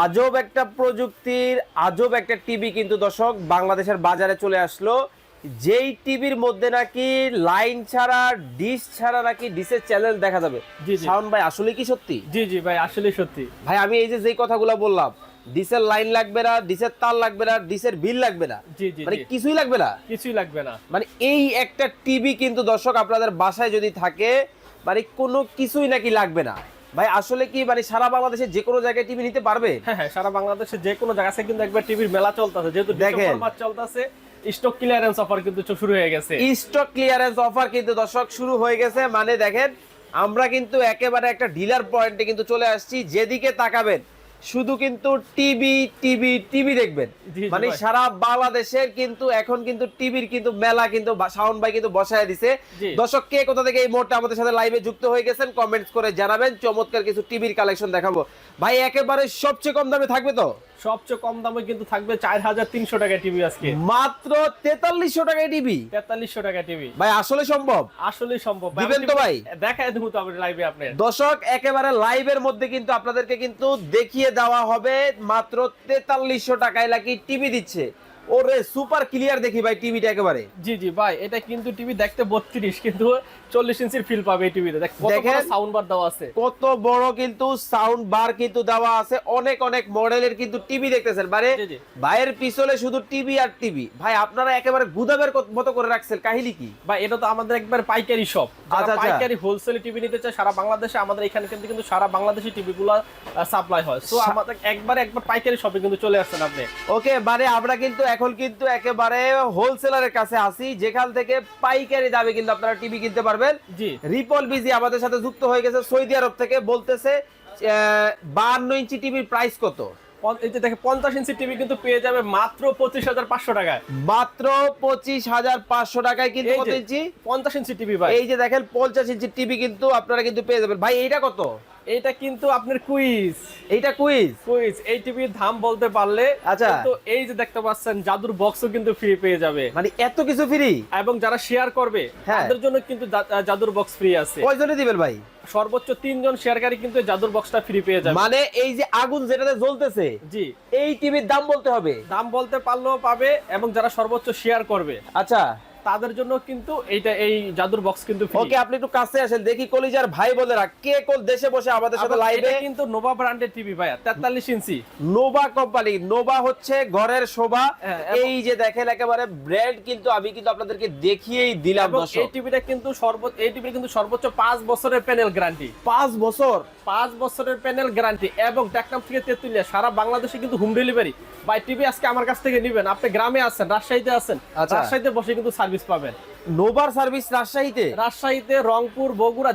আজব একটা প্রযুক্তির আজব একটা টিভি কিন্তু দর্শক বাংলাদেশের বাজারে চলে আসলো। যেই টিভির মধ্যে নাকি লাইন ছাড়া ডিশ ছাড়া নাকি ডিশের চ্যানেল দেখা যাবে। জি, জি। শাওন ভাই আসলে কি সত্যি? জি জি ভাই আসলে সত্যি। ভাই আমি এই যে যেই কথাগুলো বললাম ডিশের লাইন লাগবে না ডিশের তার লাগবে না ডিশের বিল লাগবে না মানে কিছুই লাগবে না। কিছুই লাগবে না। মানে এই একটা টিভি কিন্তু দর্শক আপনাদের বাসায় যদি থাকে মানে কোনো কিছুই নাকি লাগবে না। ভাই আসলে কি মানে সারা বাংলাদেশে যে কোনো জায়গায় টিভি নিতে পারবে? হ্যাঁ হ্যাঁ সারা বাংলাদেশে যে কোনো জায়গায় থেকে কিন্তু একবার টিভির মেলা চলতেছে। যেহেতু দেখেন। চলতেছে স্টক ক্লিয়ারেন্স অফার কিন্তু শুরু হয়ে গেছে। স্টক ক্লিয়ারেন্স অফার কিন্তু দর্শক শুরু হয়ে গেছে। মানে দেখেন আমরা কিন্তু একেবারে একটা ডিলার পয়েন্টে কিন্তু চলে আসছি যেদিকে তাকাবেন। শুধু কিন্তু টিভি টিভি টিভি দেখবেন। মানে সারা বাংলাদেশের কিন্তু এখন কিন্তু টিভির কিন্তু মেলা কিন্তু শাওন ভাই কিন্তু বসায় দিছে। দর্শক কে কোথা থেকে এই মুহূর্তে আমাদের সাথে লাইভে যুক্ত হয়ে গেছেন কমেন্টস করে জানাবেন। চমৎকার কিছু টিভির কালেকশন দেখাবো। ভাই একেবারে সবচেয়ে কম দামে থাকবে তো? সবচেয়ে কম দামে কিন্তু থাকবে চার হাজার তিনশো টাকা টিভি আজকে। মাত্র তেতাল্লিশশো টাকায় টিভি তেতাল্লিশশো টাকা টিভি। ভাই আসলে সম্ভব? আসলে সম্ভব। দিবেন তো ভাই? দেখায় দেবো তো আপনি লাইভে আপনি দর্শক একেবারে লাইভের মধ্যে কিন্তু আপনাদেরকে কিন্তু দেখিয়ে দেওয়া হবে মাত্র তেতাল্লিশশো টাকায় নাকি টিভি দিচ্ছে। ওরে সুপার ক্লিয়ার দেখি ভাই টিভিটা একেবারে। জি জি ভাই এটা কিন্তু টিভি দেখতে বত্রিশ কিন্তু চল্লিশ ইঞ্চির ফিল পাবে এই টিভিতে। দেখেন। সাউন্ড বার দেওয়া আছে। কত বড় কিন্তু সাউন্ড বার কিন্তু দেওয়া আছে অনেক অনেক মডেলের কিন্তু টিভি দেখতেছেন। মানে। ভাইয়ের পিছনে শুধু টিভি আর টিভি ভাই আপনারা একেবারে গুদামের মতো করে রাখছেন কাহিনী কি? বা এটা তো আমাদের একবার পাইকারি শপ আচ্ছা, আচ্ছা। পাইকারি হোলসেল টিভি নিতে চায় সারা বাংলাদেশে আমাদের এখানে কিন্তু কিন্তু সারা বাংলাদেশি টিভি গুলো সাপ্লাই হয়। আমাদের একবার একবার পাইকারি শপে কিন্তু চলে আসছেন আপনি। ওকে মানে আমরা কিন্তু এখন কিন্তু একেবারে হোলসেলারের কাছে আসি যেখান থেকে পাইকারি দামে কিন্তু আপনারা টিভি কিনতে পারবেন। জি। রিপল বিজি আমাদের সাথে যুক্ত হয়ে গেছে। সৌদি আরব থেকে বলতেছে বান্ন ইঞ্চি টিভির প্রাইস কত? এই যে দেখে পঞ্চাশ ইঞ্চি টিভি কিন্তু পেয়ে যাবে মাত্র পঁচিশ হাজার পাঁচশো টাকায়। মাত্র পঁচিশ হাজার পাঁচশো টাকায় কিন্তু কত ইঞ্চি? পঞ্চাশ ইঞ্চি টিভি ভাই। এই যে দেখেন পঞ্চাশ ইঞ্চি টিভি কিন্তু আপনারা কিন্তু পেয়ে যাবেন। ভাই এইটা কত? এইটা কিন্তু আপনার কুইজ। এইটা কুইজ? কুইজ এই টিভির দাম বলতে পারলে আচ্ছা। কিন্তু এই যে দেখতে পাচ্ছেন জাদুর বক্সও কিন্তু ফ্রি পেয়ে যাবে। মানে এত কিছু ফ্রি এবং যারা শেয়ার করবে হ্যাঁ। তাদের জন্য কিন্তু জাদুর বক্স ফ্রি আছে। কয়জনে দিবেন ভাই? সর্বোচ্চ তিনজন শেয়ারকারী কিন্তু জাদুর বক্সটা ফ্রি পেয়ে যাবে। মানে এই যে আগুন যেটাতে জ্বলতেছে জি। এই টিভির দাম বলতে হবে? দাম বলতে পারলেও পাবে এবং যারা সর্বোচ্চ শেয়ার করবে। আচ্ছা। তাদের জন্য কিন্তু এইটা এই জাদুর বক্স কিন্তু ওকে আপনি একটু কাছে আসেন দেখি কলিজার ভাই বোনেরা কে কোন দেশে বসে আমাদের সাথে লাইভে কিন্তু নোভা ব্র্যান্ডের টিভি ভাইয়া তেতাল্লিশ ইঞ্চি। নোভা কোম্পানি নোভা হচ্ছে ঘরের শোভা। হ্যাঁ, এই যে দেখেন একেবারে ব্র্যান্ড কিন্তু আমি কিন্তু আপনাদেরকে দেখিয়েই দিলাম এবং এই টিভিটা কিন্তু সর্বোচ্চ এই টিভিটা কিন্তু সর্বোচ্চ পাঁচ বছরের প্যানেল গ্যারান্টি পাঁচ বছর? পাঁচ বছরের প্যানেল গ্যারান্টি এবং টেকনাম থেকে তেতুলিয়া সারা বাংলাদেশে কিন্তু হোম ডেলিভারি বাই টিভি আজকে আমার কাছ থেকে নেবেন আপনি গ্রামে আছেন রাজশাহীতে আছেন আচ্ছা। রাজশাহীতে বসে কিন্তু সার্ভিস পাবেন। নোভার সার্ভিস রাজশাহীতে? রাজশাহীতে রংপুর বগুড়া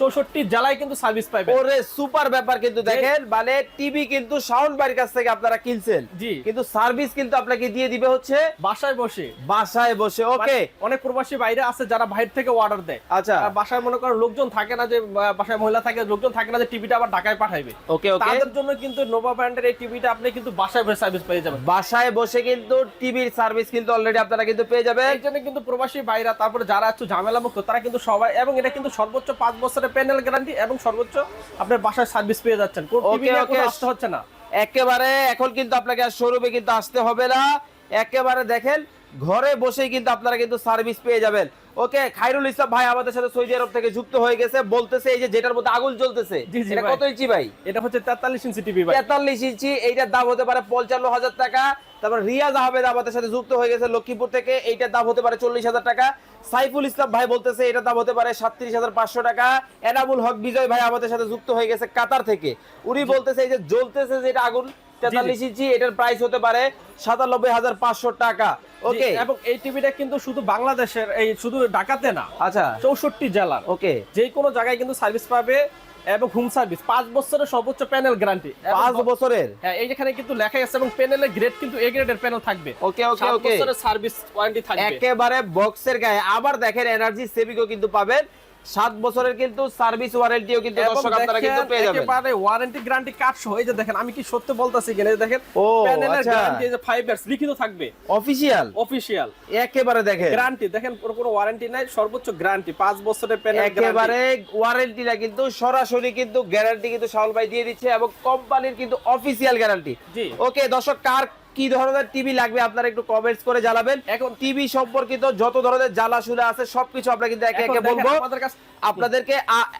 চৌষট্টি জেলায় কিন্তু সার্ভিস পাবেন ওরে সুপার ব্যাপার কিন্তু দেখেন মানে টিভি কিন্তু সাউন্ড বাড়ির কাছ থেকে আপনারা কিনছেন। জি। কিন্তু সার্ভিস কিন্তু আপনাকে দিয়ে দিবে হচ্ছে বাসায় বসে। বাসায় বসে ওকে অনেক প্রবাসী বাইরে আছে যারা বাইরে থেকে অর্ডার দেয়। আচ্ছা। বাসায় মনে করো লোকজন থাকে না যে বাসায় মহিলা থাকে লোকজন থাকে না যে টিভিটা আবার ঢাকায় পাঠাইবে। ওকে ওকে তাদের জন্য কিন্তু নোভা ব্র্যান্ডের এই টিভিটা আপনি কিন্তু বাসায় বসে সার্ভিস পেয়ে যাবেন। বাসায় বসে কিন্তু টিভির সার্ভিস কিন্তু অলরেডি আপনারা কিন্তু পেয়ে যাবেন। এই জন্য কিন্তু প্রবাসী বাইরা তারপরে যারা একটু ঝামেলা মুক্ত তারা কিন্তু সবাই এবং এটা কিন্তু সর্বোচ্চ পাঁচ বছরের প্যানেল গ্যারান্টি এবং সর্বোচ্চ আপনার বাসায় সার্ভিস পেয়ে যাচ্ছেন. আসতে হচ্ছে না। একেবারে এখন কিন্তু আপনাকে আর শোরুমে কিন্তু আসতে হবে না। একেবারে দেখেন ঘরে বসেই কিন্তু আপনারা কিন্তু সার্ভিস পেয়ে যাবেন। ওকে খাইরুল ইসলাম ভাই আমাদের সাথে সৌদি আরব থেকে যুক্ত হয়ে গেছে বলতেছে এই যে যেটার মধ্যে আগুন জ্বলতেছে এটা কত ইঞ্চি ভাই? এটা হচ্ছে তেতাল্লিশ ইঞ্চি টিভি ভাই। তেতাল্লিশ ইঞ্চি এইটার দাম হতে পারে পঞ্চান্ন হাজার টাকা। তারপর রিয়াজ আহমেদ আমাদের সাথে যুক্ত হয়ে গেছে লক্ষ্মীপুর থেকে এইটার দাম হতে পারে চল্লিশ হাজার টাকা। সাইফুল ইসলাম ভাই বলতেছে এটার দাম হতে পারে সাতত্রিশ হাজার পাঁচশো টাকা। এনামুল হক বিজয় ভাই আমাদের সাথে যুক্ত হয়ে গেছে কাতার থেকে। উনি বলতেছে এই যে জ্বলতেছে যেটা আগুন তেতাল্লিশ ইঞ্চি এটার প্রাইস হতে পারে সাতানব্বই হাজার পাঁচশো টাকা। ওকে। এবং এই টিভিটা কিন্তু শুধু বাংলাদেশের এই শুধু ঢাকাতে না আচ্ছা। চৌষট্টি জেলার। ওকে। যে কোনো জায়গায় কিন্তু সার্ভিস পাবে এবং হোম সার্ভিস পাঁচ বছরের সর্বোচ্চ প্যানেল গ্যারান্টি পাঁচ বছরের? হ্যাঁ এই যেখানে কিন্তু লেখাই আছে এবং প্যানেলের গ্রেড কিন্তু এ গ্রেডের প্যানেল থাকবে। ওকে ওকে ওকে। বছরের সার্ভিস ওয়ারেন্টি থাকবে। একেবারে বক্সের গায়ে। আবার দেখেন এনার্জি সেভিংও কিন্তু পাবেন। সাত বছরের কিন্তু সার্ভিস ওয়ারেন্টিও কিন্তু দর্শক আপনারা কিন্তু পেয়ে যাবেন। একেবারে ওয়ারেন্টি গ্যারান্টি কার্ড সহ এই যে দেখেন আমি কি সত্যি বলতাছি কিনা দেখেন ও, প্যানেলের আচ্ছা। গ্যারান্টি যে 5 ইয়ার্স লিখিত থাকবে। অফিসিয়াল অফিশিয়াল একেবারে দেখেন। গ্যারান্টি দেখেন কোনো কোনো ওয়ারেন্টি নাই সর্বোচ্চ গ্যারান্টি 5 বছরের প্যানেল একেবারে ওয়ারেন্টিটা কিন্তু সরাসরি কিন্তু গ্যারান্টি কিন্তু শাওল ভাই দিয়ে দিচ্ছে এবং কোম্পানির কিন্তু অফিসিয়াল গ্যারান্টি জি। ওকে দর্শক কার কি ধরনের টিভি লাগবে আপনারা একটু কমেন্টস করে জানাবেন। এখন টিভি সম্পর্কিত যত ধরনের জ্বালা শুলা আছে সবকিছু আমরা কিন্তু একে একে বলব। আপনাদেরকে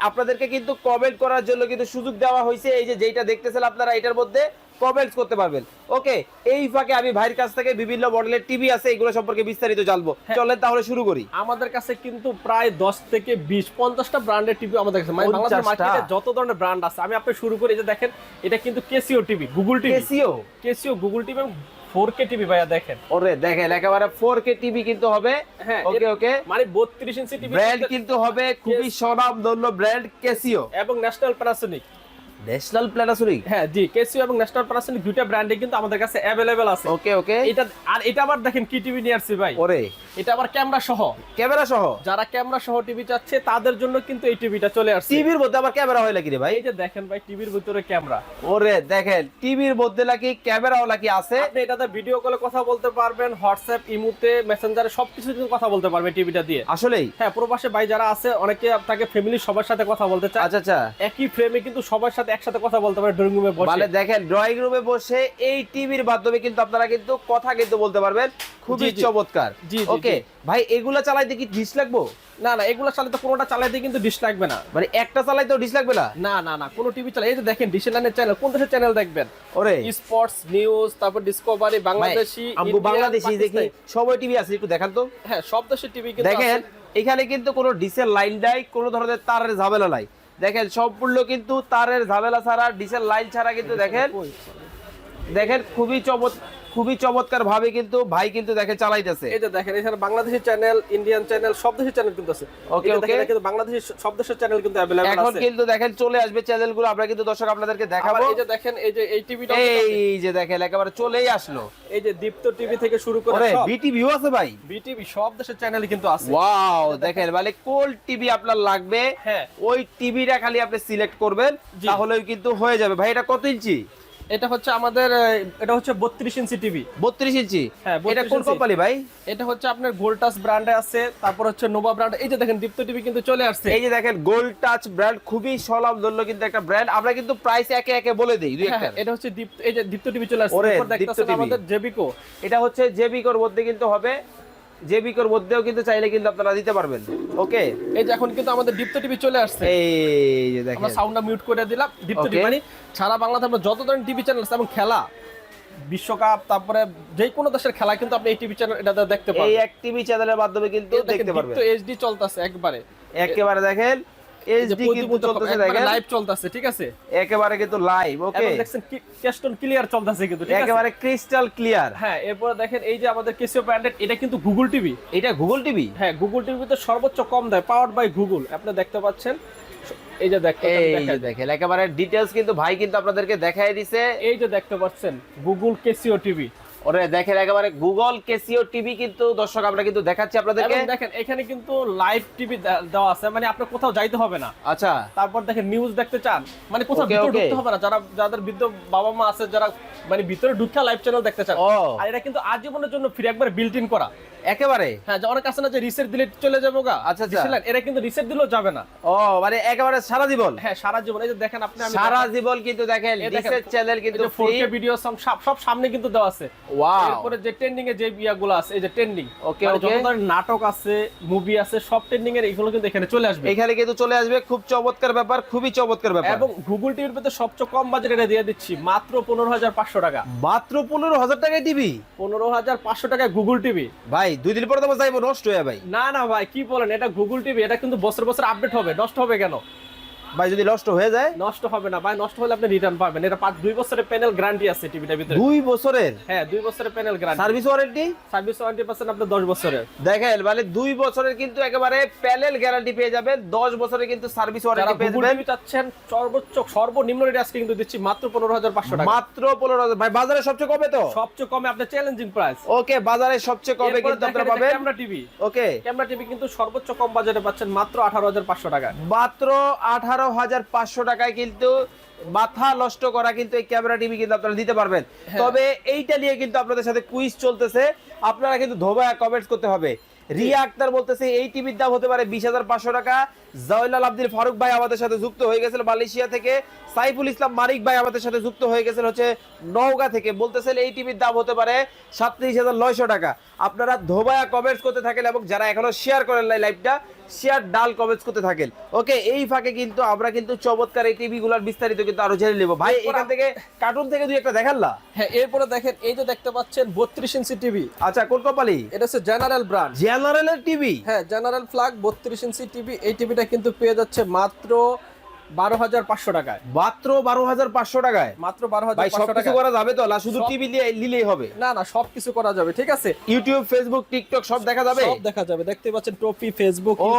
আপনাদেরকে কিন্তু কমেন্ট করার জন্য কিন্তু সুযোগ দেওয়া হয়েছে। এই যে যেটা দেখতেছেন আপনারা এটার মধ্যে কমেন্টস করতে পারবেন। ওকে এই ফাঁকে আমি ভাইয়ের কাছ থেকে বিভিন্ন মডেলের টিভি আছে এগুলো সম্পর্কে বিস্তারিত জানব। হ্যাঁ। চলেন তাহলে শুরু করি। আমাদের কাছে কিন্তু প্রায় 10 থেকে 20 50টা ব্র্যান্ডের টিভি আমাদের কাছে। মানে বাংলাদেশের মার্কেটে যত ধরনের ব্র্যান্ড আছে আমি আপনি শুরু করি যে দেখেন এটা কিন্তু Casio TV Google TV Casio Casio Google TV এবং 4K টিভি ভাইয়া দেখেন। ওরে দেখেন একেবারে 4K টিভি কিন্তু হবে। হ্যাঁ ওকে ওকে মানে 32 ইঞ্চি টিভি ব্র্যান্ড কিন্তু হবে খুবই স্বনামধন্য ব্র্যান্ড কেসিও এবং ন্যাশনাল প্যানাসোনিক ন্যাশনাল হ্যাঁ জি কেসিও এবং ন্যাশনাল দুইটা ব্র্যান্ডে কিন্তু আমাদের কাছে আছে। ওকে ওকে এটা আর এটা আবার দেখেন কি টিভি নিয়ে আসছি ভাই? ওরে। এটা আবার ক্যামেরা সহ। ক্যামেরা সহ? যারা ক্যামেরা সহ টিভি চাচ্ছে তাদের জন্য কিন্তু এই টিভিটা চলে আসছে। টিভির মধ্যে আবার ক্যামেরা হয় নাকি রে ভাই? এই যে দেখেন ভাই টিভির ভিতরে ক্যামেরা ওরে দেখেন টিভির মধ্যে ক্যামেরাও আছে। আপনি এটাতে ভিডিও কলে কথা বলতে পারবেন হোয়াটসঅ্যাপ ইমুতে মেসেঞ্জারে সবকিছু কিন্তু কথা বলতে পারবেন টিভিটা দিয়ে। আসলেই? হ্যাঁ প্রবাসে ভাই যারা আছে অনেকে আপনাকে ফ্যামিলি সবার সাথে কথা বলতে চায়। আচ্ছা আচ্ছা। একই ফ্রেমে কিন্তু সবার সাথে একসাথে কথা বলতে পারে ড্রয়িং রুমে বসে। মানে দেখেন ড্রয়িং রুমে বসে এই টিভির মাধ্যমে কিন্তু আপনারা কিন্তু কথা কিন্তু বলতে পারবেন। খুবই। চমৎকার। ওকে ভাই এগুলা চালাইতে কি ডিশ লাগবো? না না এগুলো চালাতে কোনোটা চালাতে কিন্তু ডিশ লাগবে না। মানে একটা চালাইতেও ডিশ লাগবে না? না না না কোনো টিভি চালাই এই যে দেখেন ডিশ লাইনের চ্যানেল কোন দেশের চ্যানেল দেখবেন? ওরে। স্পোর্টস নিউজ তারপর ডিসকভারি বাংলাদেশি আমগো বাংলাদেশি দেখি। সবাই টিভি আছে একটু দেখান তো। হ্যাঁ সব দেশের টিভি কিন্তু দেখেন এখানে কিন্তু কোনো ডিসেল লাইন নাই কোনো ধরনের তারের ঝামেলা নাই। দেখেন সম্পূর্ণ কিন্তু তারের ঝামেলা ছাড়া ডিসেল লাইন ছাড়া কিন্তু দেখেন। দেখেন খুবই চমৎ খুবই চমৎকার ভাবে কিন্তু ভাই কিন্তু দেখেন চালাইতেছে। এই যে দেখেন এখানে বাংলাদেশি চ্যানেল ইন্ডিয়ান চ্যানেল সব দেশের চ্যানেল কিন্তু আছে। okay. এটা কিন্তু বাংলাদেশি সব দেশের চ্যানেল কিন্তু অ্যাভেলেবল এখন কিন্তু দেখেন চলে আসবে চ্যানেলগুলো আমরা কিন্তু দর্শক আপনাদেরকে দেখাবো। এই যে দেখেন এই যে এই টিভিটা এই যে দেখেন একেবারে চলেই আসলো। এই যে দীপ্ত টিভি থেকে শুরু করে সব। বিটি ভিউ আছে ভাই। বিটিভি সব দেশের চ্যানেল কিন্তু আছে। ওয়াও দেখেন মানে কোল টিভি আপনার লাগবে। হ্যাঁ। ওই টিভিটা খালি আপনি সিলেক্ট করবেন। তাহলেই কিন্তু হয়ে যাবে। ভাই এটা কত ইঞ্চি? এটা হচ্ছে আমাদের এটা হচ্ছে 32 ইঞ্চি টিভি। বত্রিশ ইঞ্চি? হ্যাঁ, এটা কোন কোম্পানি ভাই? এটা হচ্ছে আপনার গোল্টাস ব্র্যান্ডে আছে তারপর হচ্ছে নোভা ব্র্যান্ড এই যে দেখেন দীপ্ত টিভি কিন্তু চলে আসছে। এই যে দেখেন গোল্ড টাচ ব্র্যান্ড খুবই সলাম ধরলো কিন্তু একটা ব্র্যান্ড আমরা কিন্তু প্রাইস একে একে বলে দিই দুই হ্যাঁ, একটা। এটা হচ্ছে দীপ্ত এই যে দীপ্ত টিভি চলে আসছে। দীপ্ত দেখতেছেন আমাদের জেবিকো এটা হচ্ছে জেবিকোর মধ্যে কিন্তু হবে জেবিকোর মধ্যেও কিন্তু চাইলে কিন্তু আপনারা দিতে পারবেন। ওকে? এই যে এখন কিন্তু আমাদের দীপ্ত টিভি চলে আসছে। এই যে দেখেন। আমরা সাউন্ডটা মিউট করে দিলাম। দীপ্ত টিভি মানে সারা বাংলাতে আমরা যত ধরনের টিভি চ্যানেল আছে এবং খেলা বিশ্বকাপ তারপরে যে কোনো দেশের খেলা কিন্তু আপনি এই টিভি চ্যানেল এটা দেখতে এই এক টিভি চ্যানেলের মাধ্যমে কিন্তু দেখতে পারবেন। তো এইচডি চলতেছে একবারে। একেবারে দেখেন। এইচডি কিন্তু চলতেছে দেখেন। লাইভ চলতেছে ঠিক আছে? একেবারে কিন্তু লাইভ ওকে এবং দেখছেন কেস্টন ক্লিয়ার চলতেছে কিন্তু ঠিক আছে? একেবারে ক্রিস্টাল ক্লিয়ার হ্যাঁ এরপরে দেখেন এই যে আমাদের কেসিও ব্র্যান্ডেড এটা কিন্তু গুগল টিভি এটা গুগল টিভি হ্যাঁ গুগল টিভিতে সর্বোচ্চ কম দেয় পাওয়ার বাই গুগল আপনি দেখতে পাচ্ছেন এই যে দেখতে এই যে দেখেন। দেখেন একেবারে ডিটেলস কিন্তু ভাই কিন্তু আপনাদেরকে দেখাই দিছে। এই যে দেখতে পাচ্ছেন গুগল কেসিও টিভি ওরে দেখেন একেবারে গুগল কেসিও টিভি কিন্তু দর্শক আমরা কিন্তু দেখাচ্ছি আপনাদেরকে। দেখেন এখানে কিন্তু লাইভ টিভি দেওয়া আছে মানে আপনার কোথাও যাইতে হবে না। আচ্ছা। তারপর দেখেন নিউজ দেখতে চান মানে কোথাও ভিতরে ঢুকতে হবে না। যারা যাদের বৃদ্ধ বাবা মা আছে যারা মানে ভিতরে ঢুকে লাইভ চ্যানেল দেখতে চান। আর এটা কিন্তু আজীবনের জন্য ফ্রি একবার বিল্ট ইন করা। একেবারে? হ্যাঁ যে অনেক আছে না যে রিসেট দিলে চলে যাব গা। আচ্ছা, আচ্ছা। এরা কিন্তু রিসেট দিলেও যাবে না। ও মানে একেবারে সারা জীবন? হ্যাঁ সারা জীবন। এই যে দেখেন আপনি সারা জীবন কিন্তু দেখেন ডিসের চ্যানেল কিন্তু ফোর ফ্রি কে ভিডিও সব সামনে কিন্তু দেওয়া আছে। ওয়াও এরপরে যে ট্রেন্ডিং এর যে ইয়াগুলো আছে এই যে ট্রেন্ডিং যত okay. নাটক আছে মুভি আছে সব ট্রেন্ডিং এর এগুলো কিন্তু এখানে চলে আসবে। এখানে কিন্তু চলে আসবে খুব চমৎকার ব্যাপার খুবই চমৎকার ব্যাপার। এবং গুগল টিভির ভিতরে সবচেয়ে কম বাজেট এটা দিয়ে দিচ্ছি মাত্র পনেরো হাজার পাঁচশো টাকা। মাত্র পনেরো হাজার টাকায় টিভি পনেরো হাজার পাঁচশো টাকায় গুগল টিভি ভাই দুই দিন পরে তো যাইবো নষ্ট হয়ে ভাই। না না ভাই কি বলেন এটা গুগল টিভি এটা কিন্তু বছর বছর আপডেট হবে নষ্ট হবে কেন? ভাই যদি নষ্ট হয়ে যায়? নষ্ট হবে না। ভাই নষ্ট হলে আপনি রিটার্ন পাবেন। এটা পাঁচ দুই বছরের প্যানেল গ্যারান্টি আছে টিভিটার ভিতরে। দুই বছরের? হ্যাঁ দুই বছরের panel guarantee service warranty service warranty পাচ্ছেন আপনি দশ বছরের। দেখেন মানে দুই বছরের কিন্তু একেবারে প্যানেল গ্যারান্টি পেয়ে যাবেন দশ বছরের কিন্তু সার্ভিস ওয়ারেন্টি পেয়ে যাবেন। চাচ্ছেন সর্বোচ্চ সর্বনিম্ন রেট আজকে কিন্তু দিচ্ছি মাত্র পনেরো হাজার পাঁচশো টাকা। মাত্র পনেরো হাজার ভাই বাজারে সবচেয়ে কমে তো? সবচেয়ে কমে আপনার চ্যালেঞ্জিং প্রাইস ওকে বাজারে সবচেয়ে কমে কিন্তু আপনারা পাবেন। Camera TV okay. Camera TV কিন্তু সর্বোচ্চ কম বাজারে পাচ্ছেন মাত্র আঠারো হাজার পাঁচশো টাকা মাত্র আঠারো হাজার পাঁচশো টাকায় কিন্তু মাথা নষ্ট করা কিন্তু এই ক্যামেরা টিভি কিন্তু আপনারা দিতে পারবেন। হ্যাঁ। তবে এইটা নিয়ে কিন্তু আপনাদের সাথে কুইজ চলতেছে। আপনারা কিন্তু ধোবা কমেন্টস করতে হবে। রিয়া আক্তার বলতেছে এই টিভির দাম হতে পারে বিশ হাজার পাঁচশো টাকা। জয়লাল আব্দুল ফারুক ভাই আমাদের সাথে যুক্ত হয়ে গেছিল মালয়েশিয়া থেকে। সাইফুল ইসলাম মানিক ভাই আমাদের সাথে যুক্ত হয়ে হচ্ছে নওগাঁ থেকে। বলতেছেন এই টিভির দাম হতে পারে সাতত্রিশ হাজার নয়শো টাকা। আপনারা ধোবায়া কমেন্টস করতে থাকেন এবং যারা এখনও শেয়ার করেন লাইভটা শেয়ার ডাল কমেন্টস করতে থাকেন। ওকে এই ফাঁকে কিন্তু আমরা কিন্তু চমৎকার এই টিভি গুলার বিস্তারিত কিন্তু আরও জেনে নেব। ভাই এখান থেকে কার্টুন থেকে দুই একটা দেখাল্লা হ্যাঁ এরপরে দেখেন এই যে দেখতে পাচ্ছেন বত্রিশ ইঞ্চি টিভি। আচ্ছা কোন কোম্পানি এটা হচ্ছে জেনারেল ব্র্যান্ড জেনারেলের টিভি? হ্যাঁ জেনারেল ফ্ল্যাগ বত্রিশ ইঞ্চি টিভি। এই টিভিটা কিন্তু পেয়ে যাচ্ছে মাত্র বারো হাজার পাঁচশো টাকায়। মাত্র বারো হাজার পাঁচশো টাকায়? মাত্র বারো হাজার সবকিছু করা যাবে তো? না শুধু টিভি নিলেই হবে। না না সবকিছু করা যাবে ঠিক আছে? ইউটিউব ফেসবুক টিকটক সব দেখা যাবে? সব দেখা যাবে। দেখতে পাচ্ছেন টপি ফেসবুক ও।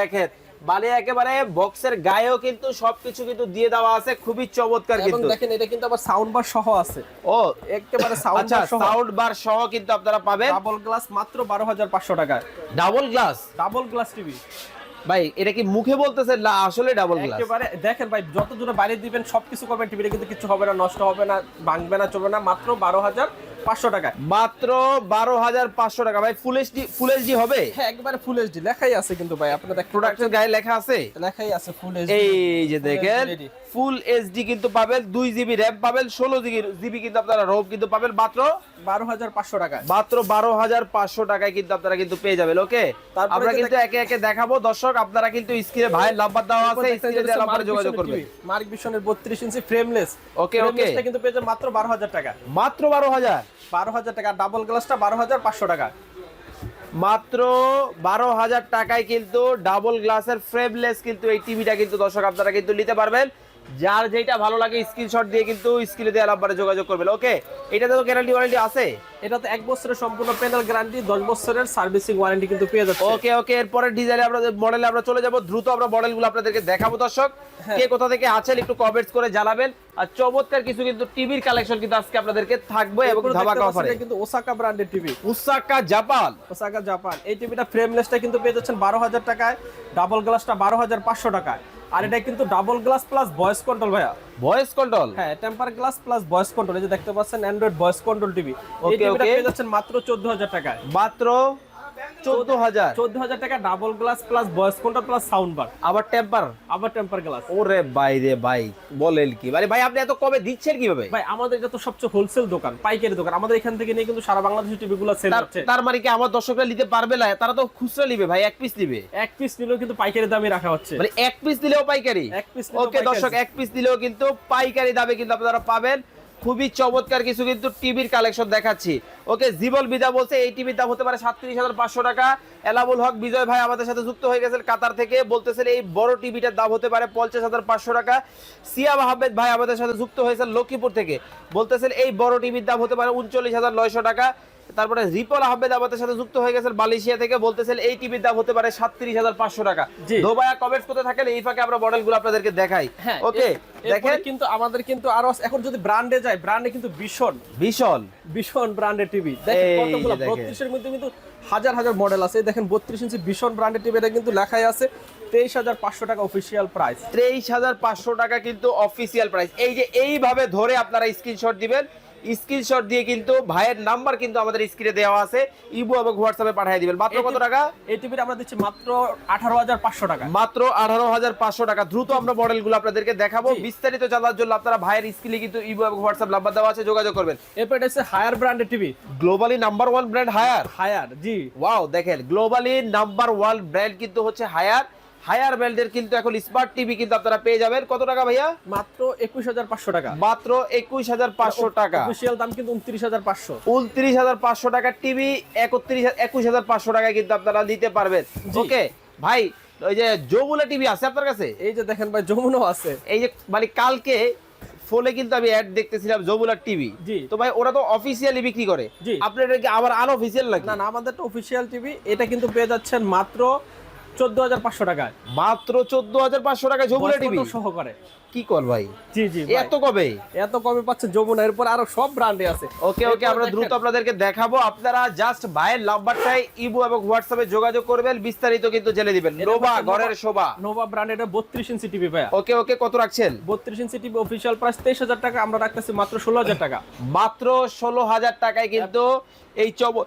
দেখেন মানে একেবারে বক্সের গায়েও কিন্তু সবকিছু কিন্তু দিয়ে দেওয়া আছে খুবই চমৎকার কিন্তু। দেখেন এটা কিন্তু আবার সাউন্ড বার সহ আছে। ও একেবারে সাউন্ড আচ্ছা বার সহ। সাউন্ড বার সহ কিন্তু আপনারা পাবেন। ডাবল গ্লাস মাত্র বারো হাজার পাঁচশো টাকায়। Double glass double glass TV ভাই, এটা কি মুখে বলতেছে? না, আসলে ডাবল গ্লাস একেবারে, দেখেন ভাই যত দূরে বাইরে দিবেন, সবকিছু করবেন টিভিটা কিন্তু কিছু হবে না, নষ্ট হবে না, ভাঙবে না, চলবে না, মাত্র বারো হাজার পাঁচশো টাকায়। মাত্র বারো হাজার পাঁচশো টাকা। ভাই ফুল এইচডি ফুল এইচডি হবে? হ্যাঁ একবারে ফুল এইচডি লেখাই আছে কিন্তু ভাই আপনারা প্রোডাক্টের গায়ে লেখা আছে? লেখাই আছে ফুল এইচডি এই যে দেখেন ফুল এইচডি কিন্তু পাবেন দুই জিবি র্যাম পাবেন ষোলো জিবি জিবি কিন্তু আপনারা রোম কিন্তু পাবেন মাত্র বারো হাজার পাঁচশো টাকায়। মাত্র বারো হাজার পাঁচশো টাকায় কিন্তু আপনারা কিন্তু পেয়ে যাবেন ওকে আমরা কিন্তু একে একে দেখাবো। দর্শক আপনারা কিন্তু স্ক্রিনে ভাইয়ের নাম্বার দেওয়া আছে স্ক্রিনে নাম্বারে যোগাযোগ করবেন। মার্ক ভিশনের বত্রিশ ইঞ্চি ফ্রেমলেস Okay, okay. কিন্তু পেয়েছে মাত্র বারো হাজার টাকা মাত্র বারো হাজার। বারো হাজার টাকা ডাবল গ্লাসটা বারো হাজার পাঁচশো টাকা। মাত্র বারো হাজার টাকায় কিন্তু ডাবল গ্লাসের ফ্রেমলেস কিন্তু এই টিভিটা কিন্তু দর্শক আপনারা কিন্তু নিতে পারবেন। যার যেটা ভালো লাগে স্ক্রিনশট দিয়ে কিন্তু স্ক্রিনে দেওয়া নাম্বারে যোগাযোগ করবেন ওকে এটাতে তো গ্যারান্টি ওয়ারেন্টি আছে? এটাতে এক বছরের সম্পূর্ণ প্যানেল গ্যারান্টি দশ বছরের সার্ভিসিং ওয়ারেন্টি কিন্তু পেয়ে যাচ্ছে। ওকে ওকে এরপরে ডিজাইনে আমরা মডেলে আমরা চলে যাব দ্রুত আমরা মডেলগুলো আপনাদেরকে দেখাবো দর্শক। কে কোথা থেকে আছেন একটু কমেন্টস করে জানাবেন। আর চমৎকার কিছু কিন্তু টিভির কালেকশন কিন্তু আজকে আপনাদেরকে থাকবে এবং ধামাকা অফারে কিন্তু ওসাকা ব্র্যান্ডের TV Osaka Japan Osaka Japan এই টিভিটা ফ্রেমলেসটা কিন্তু পেয়ে যাচ্ছেন বারো হাজার টাকায় ডাবল গ্লাসটা বারো হাজার পাঁচশো টাকায়। আর এটা কিন্তু double glass plus voice control ভাইয়া। ভয়েস কন্ট্রোল হ্যাঁ temper glass plus voice control এই যে দেখতে পাচ্ছেন অ্যান্ড্রয়েড ভয়েস কন্ট্রোল টিভি এই টিভিটা পেয়ে যাচ্ছেন মাত্র চোদ্দ হাজার টাকায়। মাত্র চোদ্দ হাজার। চোদ্দ হাজার টাকা double glass plus voice control plus sound bar আবার টেম্পার আবার টেম্পার গ্লাস ওরে ভাই রে ভাই বলেন কি? মানে ভাই আপনি এত কমে দিচ্ছেন কীভাবে? ভাই আমাদের এটা তো সবচেয়ে হোলসেল দোকান পাইকারি দোকান। আমাদের এখান থেকে নিয়ে কিন্তু সারা বাংলাদেশের টিভিগুলো সেল তার- হচ্ছে। তার মানে কি আমার দর্শকরা নিতে পারবে না? তারা তো খুচরা নিবে ভাই এক পিস নিবে। এক পিস নিলেও কিন্তু পাইকারি দামে রাখা হচ্ছে। মানে এক পিস দিলেও পাইকারি। এক পিস ওকে দর্শক এক পিস দিলেও কিন্তু পাইকারি দামে কিন্তু আপনারা পাবেন। খুবই চমৎকার কিছু কিন্তু টিভির কালেকশন দেখাচ্ছি। ওকে, জীবল বিদা বলছে, এই টিভির দাম হতে পারে সাতত্রিশ হাজার পাঁচশো টাকা। এলাবুল হক, বিজয় ভাই আমাদের সাথে যুক্ত হয়ে গেছেন কাতার থেকে, বলতেছেন এই বড় টিভিটার দাম হতে পারে পঞ্চাশ হাজার পাঁচশো টাকা। সিয়াম আহমেদ ভাই আমাদের সাথে যুক্ত হয়েছেন লক্ষ্মীপুর থেকে, বলতেছেন এই বড় টিভির দাম হতে পারে উনচল্লিশ হাজার নয়শো টাকা। তারপরে রিপল আহমেদ আমাদের সাথে যুক্ত হয়ে গেছেন মালয়েশিয়া থেকে বলতেছেন এই টিভির দাম হতে পারে সাতত্রিশ হাজার পাঁচশো টাকা। জি। ধোবায়া কমেন্টস করতে থাকেন এই ফাঁকে আমরা মডেলগুলো আপনাদেরকে দেখাই। হ্যাঁ ওকে দেখেন। কিন্তু আমাদের কিন্তু আরও এখন যদি ব্র্যান্ডে যায় ব্র্যান্ডে কিন্তু ভীষণ। ভীষণ। ভীষণ ব্র্যান্ডের টিভি দেখেন কতগুলো বত্রিশের মধ্যে কিন্তু হাজার হাজার মডেল আছে। দেখেন বত্রিশ ইঞ্চি ভীষণ ব্র্যান্ডের টিভি এটা কিন্তু লেখাই আছে। তেইশ হাজার পাঁচশো টাকা অফিসিয়াল প্রাইস তেইশ হাজার পাঁচশো টাকা কিন্তু অফিসিয়াল প্রাইস এই যে এইভাবে ধরে আপনারা স্ক্রিনশট দিবেন স্ক্রিনশট দিয়ে কিন্তু ভাইয়ের নাম্বার কিন্তু আমাদের স্ক্রিনে দেওয়া আছে। ইবু এবং হোয়াটসঅ্যাপে পাঠিয়ে দিবেন। মাত্র কত টাকা? এই টিভিটা আমরা দিচ্ছি মাত্র আঠারো হাজার পাঁচশো টাকা। মাত্র আঠারো হাজার পাঁচশো টাকা। দ্রুত আমরা মডেলগুলো আপনাদেরকে দেখাবো। বিস্তারিত জানার জন্য আপনারা ভাইয়ের স্ক্রিনে কিন্তু ইবু এবং হোয়াটসঅ্যাপ নাম্বার দেওয়া আছে যোগাযোগ করবেন। এরপর এটা হচ্ছে হায়ার ব্র্যান্ডের TV globally number one brand Haier Haier জি। ওয়াও দেখেন গ্লোবালি নাম্বার ওয়ান ব্র্যান্ড কিন্তু হচ্ছে হায়ার হায়ার ব্র্যান্ডের কিন্তু এখন স্মার্ট টিভি কিন্তু আপনারা পেয়ে যাবেন। কত টাকা ভাইয়া? মাত্র একুশ হাজার পাঁচশো টাকা। মাত্র একুশ হাজার পাঁচশো টাকা। অফিসিয়াল দাম কিন্তু উনত্রিশ হাজার পাঁচশো। উনত্রিশ হাজার পাঁচশো টাকার টিভি একত্রিশ একুশ হাজার পাঁচশো টাকায় কিন্তু আপনারা নিতে পারবেন। ওকে ভাই ওই যে যমুনা টিভি আছে আপনার কাছে? এই যে দেখেন ভাই যমুনাও আছে। এই যে মানে কালকে ফোনে কিন্তু আমি অ্যাড দেখতেছিলাম যমুনার টিভি। তো ভাই ওরা তো অফিসিয়ালি বিক্রি করে। আপনার এটা কি আবার আনঅফিসিয়াল লাগে না না আমাদের তো অফিসিয়াল টিভি এটা কিন্তু পেয়ে যাচ্ছেন মাত্র চোদ্দ হাজার পাঁচশো টাকায়। মাত্র চোদ্দ হাজার পাঁচশো যমুনা টিভি? সহকারে কি কর ভাই? জি জি এত কবে? এত কমে পাচ্ছেন যমুনা? এরপর আরও সব ব্র্যান্ডে আছে। ওকে ওকে আমরা দ্রুত আপনাদেরকে দেখাবো। আপনারা জাস্ট ভাইয়ের নাম্বারটাই ইবু এবং হোয়াটসঅ্যাপে যোগাযোগ করবেন। বিস্তারিত কিন্তু জেনে দিবেন। নোভা ঘরের শোভা। নোভা ব্র্যান্ডের বত্রিশ ইঞ্চি টিভি ভাইয়া। ওকে ওকে কত রাখছেন? বত্রিশ ইঞ্চি টিভি অফিসিয়াল প্রাইস তেইশ হাজার টাকা আমরা রাখতেছি মাত্র ষোলো হাজার টাকা। মাত্র ষোলো হাজার টাকায় কিন্তু এই চব-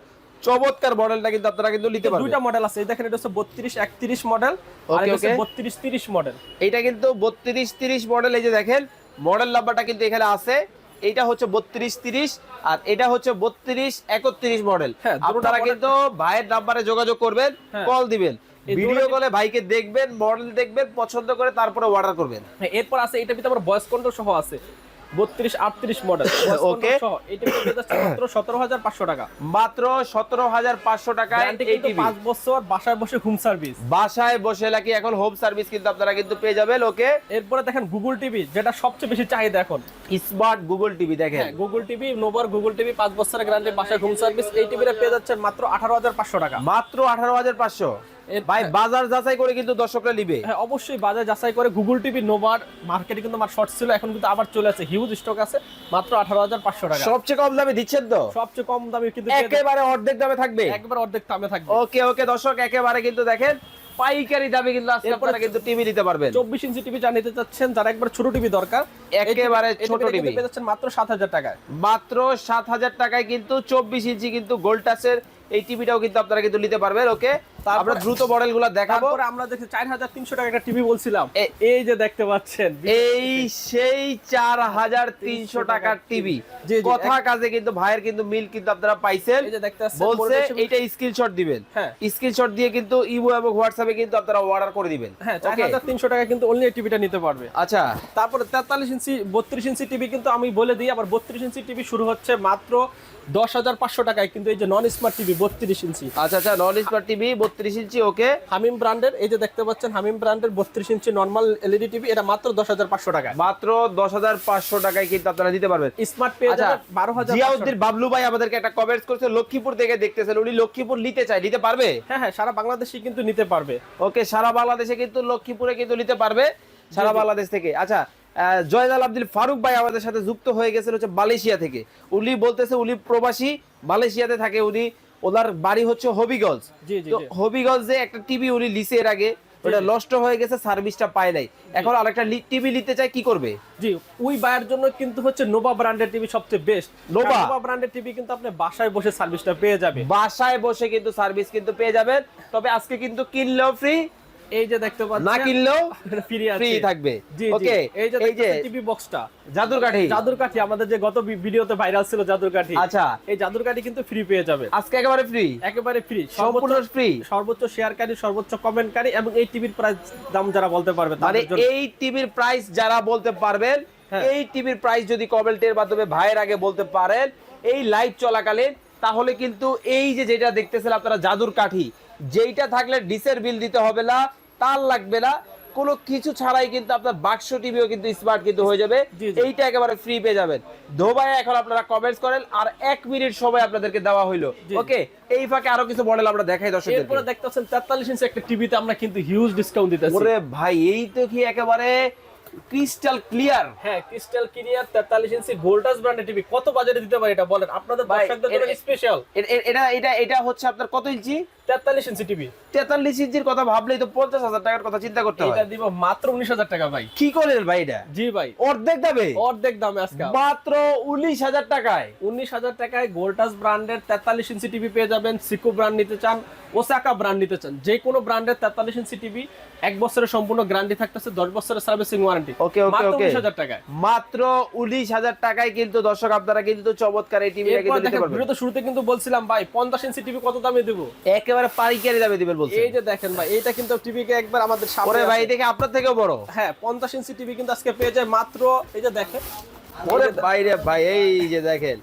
চমৎকার মডেলটা কিন্তু আপনারা কিন্তু নিতে পারবেন। দুইটা মডেল আছে। দেখেন এটা হচ্ছে বত্রিশ একত্রিশ মডেল আর এটা হচ্ছে okay. বত্রিশ তিরিশ মডেল এইটা কিন্তু বত্রিশ তিরিশ মডেল এই যে দেখেন মডেল নাম্বারটা কিন্তু এখানে আছে। এইটা হচ্ছে বত্রিশ তিরিশ আর এটা হচ্ছে বত্রিশ একত্রিশ মডেল হ্যাঁ, দুটোটা আপনারা কিন্তু ভাইয়ের নাম্বারে যোগাযোগ করবেন হ্যাঁ। কল দিবেন। ভিডিও কলে ভাইকে দেখবেন মডেল দেখবেন পছন্দ করে তারপরে অর্ডার করবেন। হ্যাঁ, এরপর আছে এটা ভিতরে আবার ভয়েস কন্ট্রোল সহ আছে। বত্রিশ আটত্রিশ মডেল মাত্র সতেরো হাজার পাঁচশো টাকা। মাত্র সতেরো হাজার পাঁচশো টিভি পাঁচ বছর বাসায় বসে হোম সার্ভিস বাসায় বসে নাকি এখন হোম সার্ভিস কিন্তু আপনারা কিন্তু পেয়ে যাবেন ওকে? এরপরে দেখেন গুগল টিভি যেটা সবচেয়ে বেশি চাহিদা এখন। স্মার্ট গুগল টিভি দেখেন। গুগল টিভি নোভার গুগল টিভি পাঁচ বছরের গ্যারান্টি বাসায় হোম সার্ভিস এই টিভিটা পেয়ে যাচ্ছেন মাত্র আঠারো হাজার পাঁচশো টাকা। মাত্র আঠারো হাজার পাঁচশো। ভাই বাজার যাচাই করে কিন্তু দর্শকরা নিবে। হ্যাঁ অবশ্যই বাজার যাচাই করে। গুগল টিভি নোভার মার্কেটে কিন্তু আমার শর্ট ছিল এখন কিন্তু আবার চলে আছে হিউজ স্টক আছে মাত্র আঠারো হাজার পাঁচশো টাকা। সবচেয়ে কম দামে দিচ্ছেন তো? সবচেয়ে কম দামে কিন্তু একেবারে অর্ধেক দামে থাকবে। একবার অর্ধেক দামে থাকবে। ওকে ওকে দর্শক একেবারে কিন্তু দেখেন পাইকারি দামে কিন্তু আজকে আপনারা কিন্তু টিভি নিতে পারবেন। চব্বিশ ইঞ্চি টিভি যা নিতে চাচ্ছেন যারা একবার ছোট টিভি দরকার একেবারে ছোট টিভি পেয়ে যাচ্ছেন মাত্র সাত হাজার টাকায়। মাত্র সাত হাজার টাকায় কিন্তু চব্বিশ ইঞ্চি কিন্তু গোল্ড টাচের এই টিভিটাও কিন্তু আপনারা কিন্তু নিতে পারবেন ওকে আমরা দ্রুত মডেলগুলো দেখাবো। তারপরে আমরা দেখছি চার হাজার তিনশো টাকা একটা টিভি বলছিলাম। এই যে দেখতে পাচ্ছেন এই সেই চার হাজার তিনশো টাকার টিভি কথা কাজে কিন্তু ভাইয়ের কিন্তু মিল কিন্তু আপনারা পাইছেন। বলছে এইটা স্ক্রিনশট দিবেন। হ্যাঁ। স্ক্রিনশট দিয়ে কিন্তু ইমো এবং হোয়াটসঅ্যাপে কিন্তু আপনারা অর্ডার করে দিবেন। হ্যাঁ চার হাজার তিনশো টাকা কিন্তু অনলি টিভিটা নিতে পারবে। আচ্ছা। তারপরে তেতাল্লিশ ইঞ্চি বত্রিশ ইঞ্চি টিভি কিন্তু আমি বলে দিই আবার বত্রিশ ইঞ্চি টিভি শুরু হচ্ছে মাত্র দশ হাজার পাঁচশো টাকায় কিন্তু এই যে নন স্মার্ট টিভি বত্রিশ ইঞ্চি। আচ্ছা আচ্ছা নন স্মার্ট টিভি বত্রিশ ইঞ্চি ওকে। হামিম ব্র্যান্ডের এই যে দেখতে পাচ্ছেন হামিম ব্র্যান্ডের বত্রিশ ইঞ্চি নর্মাল এলইডি টিভি এটা মাত্র দশ হাজার পাঁচশো টাকা মাত্র দশ হাজার পাঁচশো টাকায় কিন্তু আপনারা দিতে পারবেন। স্মার্ট পেয়ে আচ্ছা যাবেন বারো হাজার জিয়াউদ্দিন বাবলু ভাই আমাদেরকে একটা কমেন্টস করছে লক্ষ্মীপুর থেকে দেখতেছেন উনি লক্ষ্মীপুর নিতে চায় নিতে পারবে? হ্যাঁ হ্যাঁ সারা বাংলাদেশে কিন্তু নিতে পারবে। ওকে সারা বাংলাদেশে কিন্তু লক্ষ্মীপুরে কিন্তু নিতে পারবে সারা বাংলাদেশ থেকে। আচ্ছা আহ, জয়নাল আব্দুল ফারুক ভাই আমাদের সাথে যুক্ত হয়ে গেছেন হচ্ছে মালয়েশিয়া থেকে। উনি বলতেছে উনি প্রবাসী মালয়েশিয়াতে থাকে উনি ওনার বাড়ি হচ্ছে হবিগঞ্জ। তো হবিগঞ্জে একটা টিভি উনি লিসে এর আগে ওটা নষ্ট হয়ে গেছে সার্ভিসটা পায় নাই। এখন আরেকটা টিভি নিতে চায় কি করবে? জি ওই বায়ের জন্য কিন্তু হচ্ছে নোভা ব্র্যান্ডের টিভি সবচেয়ে বেস্ট নোভা? নোভা ব্র্যান্ডের টিভি কিন্তু আপনি বাসায় বসে সার্ভিসটা পেয়ে যাবে বাসায় বসে কিন্তু সার্ভিস কিন্তু পেয়ে যাবেন। তবে আজকে কিন্তু কিনলেও ফ্রি এই যে দেখতে পাচ্ছেন না কিনলেও ফ্রি আছে। ফ্রি থাকবে। ওকে এই যে এই যে টিভি বক্সটা জাদুর কাঠি জাদুর কাঠি আমাদের যে গত ভিডিওতে ভাইরাল ছিল জাদুর কাঠি আচ্ছা। এই জাদুর কাঠি কিন্তু ফ্রি পেয়ে যাবে। আজকে একেবারে ফ্রি একেবারে ফ্রি সম্পূর্ণ ফ্রি সর্বোচ্চ শেয়ারকারী সর্বোচ্চ কমেন্টকারী এবং এই টিভির প্রাইস দাম যারা বলতে পারবে মানে এই টিভির প্রাইস যারা বলতে পারবেন হ্যাঁ। এই টিভির প্রাইস যদি কমেন্টের মাধ্যমে ভাইয়ের আগে বলতে পারেন এই লাইভ চলাকালীন তাহলে কিন্তু এই যে যেটা দেখতেছেন আপনারা জাদুর কাঠি যেইটা থাকলে ডিসের বিল দিতে হবে না তার লাগবে না। কোনো কিছু ছাড়াই কিন্তু আপনার বাক্স টিভিও কিন্তু স্মার্ট কিন্তু হয়ে যাবে। এইটা একেবারে ফ্রি পেয়ে যাবেন। ধোবায় এখন আপনারা কমেন্টস করেন আর এক মিনিট সময় আপনাদেরকে দেওয়া হইল। ওকে? এই ফাঁকে আরও কিছু মডেল আমরা দেখাই দর্শকদের এরপরে দেখতে পাচ্ছেন তেতাল্লিশ ইঞ্চি একটা টিভিতে আমরা কিন্তু হিউজ ডিসকাউন্ট দিতেছি। ওরে ভাই এই তো কি একেবারে ক্রিস্টাল ক্লিয়ার হ্যাঁ ক্রিস্টাল ক্লিয়ার তেতাল্লিশ ইঞ্চি ভোল্টাস ব্র্যান্ডের টিভি কত বাজারে দিতে পারি এটা বলেন? আপনাদের দর্শকদের জন্য স্পেশাল এটা এটা এটা হচ্ছে আপনার কত ইঞ্চি? তেতাল্লিশ ইঞ্চি টিভি। তেতাল্লিশ ইঞ্চির কথা ভাবলেই তো পঞ্চাশ হাজার টাকার কথা চিন্তা করতে এটা দিব মাত্র উনিশ হাজার টাকা ভাই। কি করেন ভাই এটা? জি ভাই। অর্ধেক দামে? অর্ধেক দামে আজকে। মাত্র উনিশ হাজার টাকায়? উনিশ হাজার টাকায় গোল্টাস ব্র্যান্ডের তেতাল্লিশ ইঞ্চি টিভি পেয়ে যাবেন। সিকো ব্র্যান্ড নিতে চান ওসাকা ব্র্যান্ড নিতে চান। যে কোনো ব্র্যান্ডের তেতাল্লিশ ইঞ্চি টিভি এক বছরের সম্পূর্ণ গ্যারান্টি থাকতেছে দশ বছরের সার্ভিসিং ওয়ারেন্টি ওকে ওকে মাত্র ওকে। উনিশ হাজার টাকায়। মাত্র উনিশ হাজার টাকায় কিন্তু দর্শক আপনারা কিন্তু চমৎকার এই নিতে দেখেন ভিডিওতে শুরুতে কিন্তু বলছিলাম ভাই পঞ্চাশ ইঞ্চি টিভি কত দামে দেবো? একেবারে পাইকারি দামে দিবেন বলছেন। এই যে দেখেন ভাই এটা কিন্তু টিভি কে একবার আমাদের সামনে ওরে ভাই দেখে আপনার থেকেও বড়। হ্যাঁ পঞ্চাশ ইঞ্চি টিভি কিন্তু আজকে পেয়ে যায় মাত্র এই যে দেখেন। ওরে বাইরে ভাই এই যে দেখেন।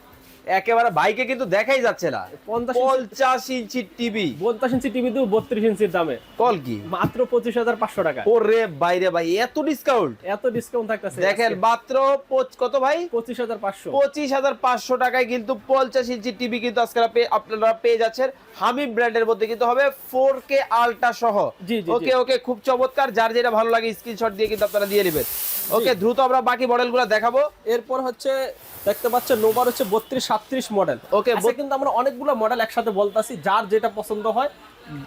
একেবারে বাইকে কিন্তু দেখাই যাচ্ছে না। পঞ্চাশ ইঞ্চি টিভি। পঞ্চাশ ইঞ্চি টিভি দেবো বত্রিশ ইঞ্চির দামে। কল কি? মাত্র পঁচিশ হাজার পাঁচশো টাকা। ওরে বাইরে ভাই এত ডিসকাউন্ট এত ডিসকাউন্ট থাকতেছে দেখেন মাত্র কত ভাই? পঁচিশ হাজার পাঁচশো। পঁচিশ হাজার পাঁচশো টাকায় কিন্তু পঞ্চাশ ইঞ্চি টিভি কিন্তু আজকে আপনি- আপনারা পেয়ে যাচ্ছেন। হামিম ব্র্যান্ডের মধ্যে কিন্তু হবে ফোর কে আলট্রা সহ। ওকে ওকে খুব চমৎকার। যার যেটা ভালো লাগে স্ক্রিনশট দিয়ে কিন্তু আপনারা দিয়ে নেবেন। ওকে দ্রুত আমরা বাকি মডেলগুলো দেখাবো। এরপর হচ্ছে দেখতে পাচ্ছে নোবার হচ্ছে বত্রিশ সাতত্রিশ মডেল ওকে আজকে কিন্তু আমরা অনেকগুলো মডেল একসাথে বলতেছি যার যেটা পছন্দ হয়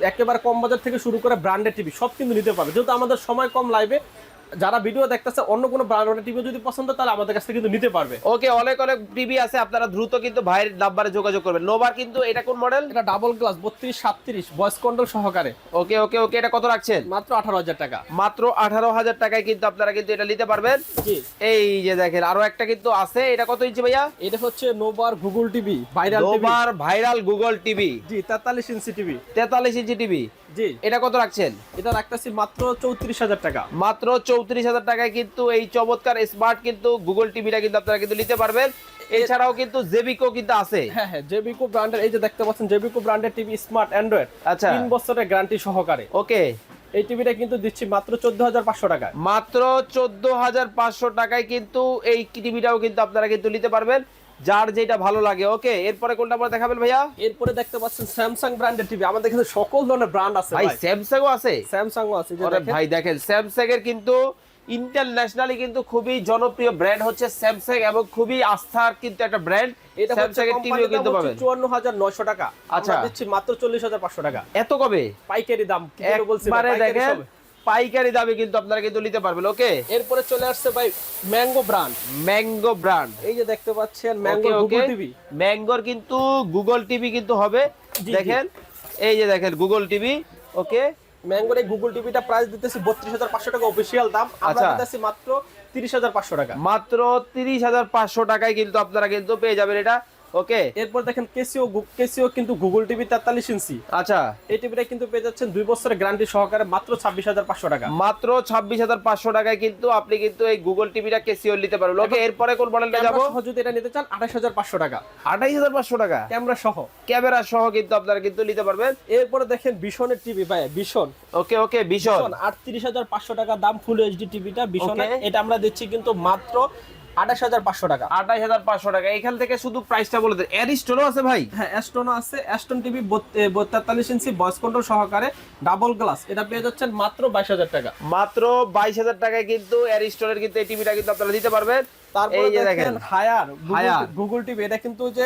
একেবারে কম বাজার থেকে শুরু করে ব্র্যান্ডেড টিভি সব কিন্তু নিতে পারবে। যেহেতু আমাদের সময় কম লাইভে যারা ভিডিও দেখতেছে অন্য কোনো ব্র্যান্ডের টিভি যদি পছন্দ তাহলে আমাদের কাছ থেকে কিন্তু নিতে পারবে। ওকে অনেক অনেক টিভি আছে আপনারা দ্রুত কিন্তু ভাইয়ের নাম্বারে যোগাযোগ করবেন। নোভার কিন্তু এটা কোন মডেল এটা ডাবল গ্লাস বত্রিশ সাতত্রিশ ভয়েস কন্ট্রোল সহকারে। ওকে ওকে ওকে এটা কত রাখছেন? মাত্র আঠারো হাজার টাকা। মাত্র আঠারো হাজার টাকায় কিন্তু আপনারা কিন্তু এটা নিতে পারবেন। জি। এই যে দেখেন আরও একটা কিন্তু আছে এটা কত ইঞ্চি ভাইয়া? এটা হচ্ছে নোভার গুগল টিভি ভাইরাল টিভি। নোভার ভাইরাল গুগল টিভি। জি তেতাল্লিশ ইঞ্চি টিভি। তেতাল্লিশ ইঞ্চি টিভি। জি। এটা কত রাখছেন? এটা রাখতেছি মাত্র চৌত্রিশ হাজার টাকা। মাত্র চৌত্রিশ হাজার টাকায় কিন্তু এই চমৎকার স্মার্ট কিন্তু গুগল টিভিটা কিন্তু আপনারা কিন্তু নিতে পারবেন। এছাড়াও কিন্তু জেবিকো কিন্তু আছে। হ্যাঁ হ্যাঁ জেবিকো ব্র্যান্ডের এই যে দেখতে পাচ্ছেন জেবিকো ব্র্যান্ডের টিভি স্মার্ট অ্যান্ড্রয়েড আচ্ছা। তিন বছরের গ্যারান্টি সহকারে। ওকে। এই টিভিটা কিন্তু দিচ্ছি মাত্র চোদ্দ হাজার পাঁচশো টাকায়। মাত্র চোদ্দ হাজার পাঁচশো টাকায় কিন্তু এই টিভিটাও কিন্তু আপনারা কিন্তু নিতে পারবেন। যার যেটা ভালো লাগে ওকে এরপরে কোনটা আমরা দেখাবেন ভাইয়া? এরপরে দেখতে পাচ্ছেন স্যামসাং ব্র্যান্ডের টিভি আমাদের এখানে সকল ধরনের ব্র্যান্ড আছে ভাই স্যামসাংও আছে? স্যামসাংও আছে ভাই দেখেন স্যামসাং এর কিন্তু ইন্টারন্যাশনালি কিন্তু খুবই জনপ্রিয় ব্র্যান্ড হচ্ছে স্যামসাং এবং খুবই আস্থার কিন্তু একটা ব্র্যান্ড এটা স্যামসাং এর টিভিও কিন্তু পাবেন। চুয়ান্ন হাজার নয়শো টাকা। আচ্ছা। দিচ্ছি মাত্র চল্লিশ হাজার পাঁচশো টাকা। এত কবে? পাইকারি দাম কি বলছি একবারে দেখেন। পাইকারি দামে কিন্তু আপনারা কিন্তু নিতে পারবেন ওকে? এরপরে চলে আসছে ভাই ম্যাঙ্গো ব্র্যান্ড। Mango brand. এই যে দেখতে পাচ্ছেন ম্যাঙ্গো গুগল টিভি। ম্যাঙ্গোর কিন্তু গুগল টিভি কিন্তু হবে। দেখেন এই যে দেখেন গুগল টিভি ওকে? ম্যাঙ্গোর এই গুগল টিভিটা প্রাইস দিতেছি বত্রিশ হাজার পাঁচশো টাকা অফিসিয়াল দাম। আমরা আচ্ছা। দিতেছি মাত্র তিরিশ হাজার পাঁচশো টাকা। মাত্র তিরিশ হাজার পাঁচশো টাকায় কিন্তু আপনারা কিন্তু পেয়ে যাবেন এটা। ওকে। এরপর দেখেন কেসিও কেসিও কিন্তু গুগল টিভি তেতাল্লিশ ইঞ্চি। আচ্ছা। এই টিভিটা কিন্তু পেয়ে যাচ্ছেন দুই বছরের গ্যারান্টি সহকারে মাত্র ছাব্বিশ হাজার পাঁচশো টাকা। মাত্র ছাব্বিশ হাজার পাঁচশো টাকায় কিন্তু আপনি কিন্তু এই গুগল টিভিটা কেসিও নিতে পারবেন। ওকে এরপরে কোন মডেলটা যাব? যদি এটা নিতে চান আঠাশ হাজার পাঁচশো টাকা। আঠাইশ হাজার পাঁচশো টাকা? ক্যামেরা সহ। ক্যামেরা সহ কিন্তু আপনারা কিন্তু নিতে পারবেন। এরপরে দেখেন বিশনের টিভি ভাই বিশন ওকে ওকে ভীষণ। বিশন আটত্রিশ হাজার পাঁচশো টাকা দাম ফুল এইচডি টিভিটা বিশনে. এটা আমরা দিচ্ছি কিন্তু মাত্র আঠাশ হাজার পাঁচশো টাকা। আঠাশ হাজার পাঁচশো টাকা। এখান থেকে শুধু প্রাইসটা বলে দেন অ্যারিস্টোনও আছে ভাই? হ্যাঁ অ্যাস্টোনও আছে। অ্যাস্টন টিভি তেতাল্লিশ ইঞ্চি বয়স কন্ট্রোল সহকারে ডাবল গ্লাস এটা পেয়ে যাচ্ছেন মাত্র বাইশ হাজার টাকা। মাত্র বাইশ হাজার টাকায় কিন্তু অ্যারিস্টোনের কিন্তু এই টিভিটা কিন্তু আপনারা দিতে পারবেন। তারপরে দেখেন হায়ার হায়ার। গুগল টিভি এটা কিন্তু যে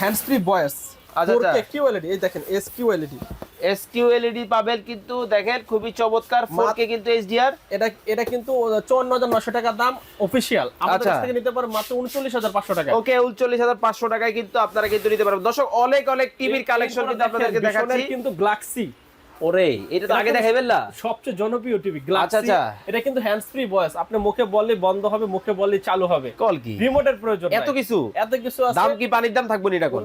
হ্যান্ডস ফ্রি ভয়েস আচ্ছা, আচ্ছা। কিউ এলইডি এই দেখেন এস কিউ এলইডি এসকিউ পাবেন কিন্তু দেখেন খুবই চমৎকার ফোর কে কিন্তু এইচডিআর এটা এটা কিন্তু চুয়ান্ন হাজার নশো টাকা দাম অফিসিয়াল আমাদের আচ্ছা। কাছ থেকে নিতে পারেন মাত্র উনচল্লিশ হাজার পাঁচশো টাকা ওকে উনচল্লিশ হাজার পাঁচশো টাকায় কিন্তু আপনারা কিন্তু নিতে পারবেন। দর্শক অনেক অনেক টিভির কালেকশন কিন্তু আপনাদেরকে দেখাচ্ছি। কিন্তু গ্লাক্সি ওরে এটা তো আগে দেখাইবেন না? সবচেয়ে জনপ্রিয় টিভি আচ্ছা, গ্লাক্সি আচ্ছা। এটা কিন্তু হ্যান্ডস ফ্রি ভয়েস আপনি মুখে বললে বন্ধ হবে মুখে বললে চালু হবে। কল কি? রিমোটের প্রয়োজন এত কিছু? এত কিছু আছে। দাম কি পানির দাম থাকব না এটা কোন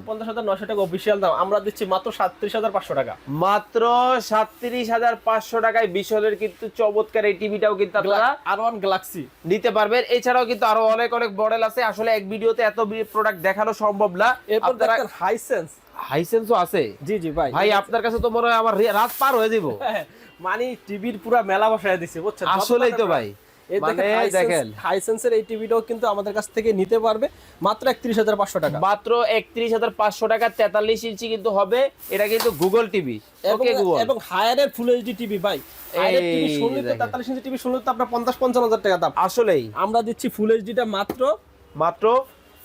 টাকা অফিসিয়াল দাম। আমরা দিচ্ছি মাত্র সাতত্রিশ হাজার পাঁচশো টাকা। মাত্র সাতত্রিশ হাজার পাঁচশো টাকায় বিশলের কিন্তু চমৎকার এই টিভিটাও কিন্তু আপনারা আর ওয়ান গ্লাক্সি নিতে পারবেন। এছাড়াও কিন্তু আরও অনেক অনেক মডেল আছে। আসলে এক ভিডিওতে এত প্রোডাক্ট দেখানো সম্ভব না। এরপর দেখেন হাইসেন্স হাইসেন্সও আছে? জি জি ভাই। ভাই আপনার কাছে তো মনে হয় আমার রাত পার হয়ে যাব হ্যাঁ, মানে টিভির পুরো মেলা বসায় দিছে বুঝছেন? আসলেই তো ভাই। মানে দেখেন। দেখেন হাইসেন্সের এই টিভিটাও কিন্তু আমাদের কাছ থেকে নিতে পারবে মাত্র একত্রিশ হাজার পাঁচশো টাকা। মাত্র একত্রিশ হাজার পাঁচশো টাকা তেতাল্লিশ ইঞ্চি কিন্তু হবে। এটা কিন্তু গুগল টিভি। এবং হায়ারের ফুল এইচডি টিভি ভাই। তেতাল্লিশ ইঞ্চি টিভি শুনলে তো আপনার পঞ্চাশ পঞ্চান্ন হাজার টাকা দাম। আসলেই। আমরা দিচ্ছি ফুল এইচডিটা মাত্র মাত্র